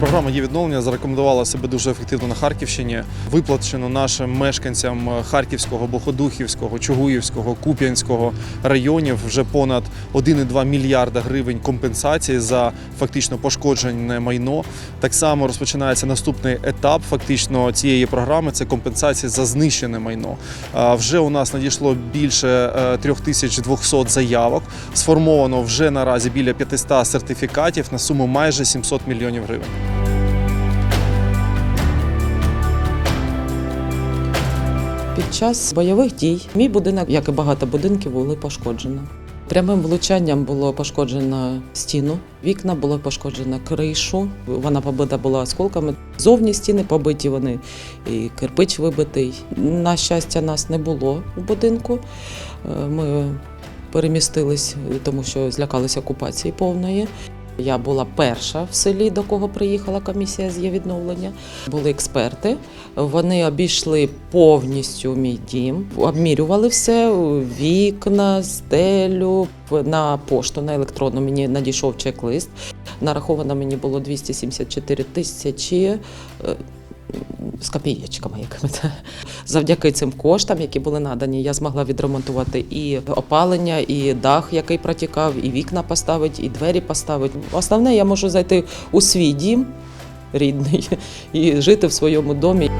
Програма є відновлення зарекомендувала себе дуже ефективно на Харківщині. Виплачено нашим мешканцям Харківського, Боходухівського, Чугуївського, Куп'янського районів вже понад 1,2 мільярда гривень компенсації за фактично пошкоджене майно. Так само розпочинається наступний етап фактично цієї програми. Це компенсація за знищене майно. Вже у нас надійшло більше е, 3200 заявок. Сформовано вже наразі біля 500 сертифікатів на суму майже 700 мільйонів гривень. Під час бойових дій мій будинок, як і багато будинків, були пошкоджені. Прямим влучанням було пошкоджено стіну, вікна було пошкоджено кришу. Вона побита була осколками. Зовні стіни побиті вони і кирпич вибитий. На щастя, нас не було у будинку. Е, Ми перемістились, тому що злякалися окупації повної. Я була перша в селі, до кого приїхала комісія з є відновлення. Були експерти. Вони обійшли повністю мій дім, обмірювали все: вікна, стелю. На пошту на електронну мені надійшов чек-лист. Нараховано мені було 274 тисячі. З копієчками якими завдяки цим коштам, які були надані, я змогла відремонтувати і опалення, і дах, який протікав, і вікна поставити, і двері поставити. Основне, я можу зайти у свій дім рідний і жити в своєму домі.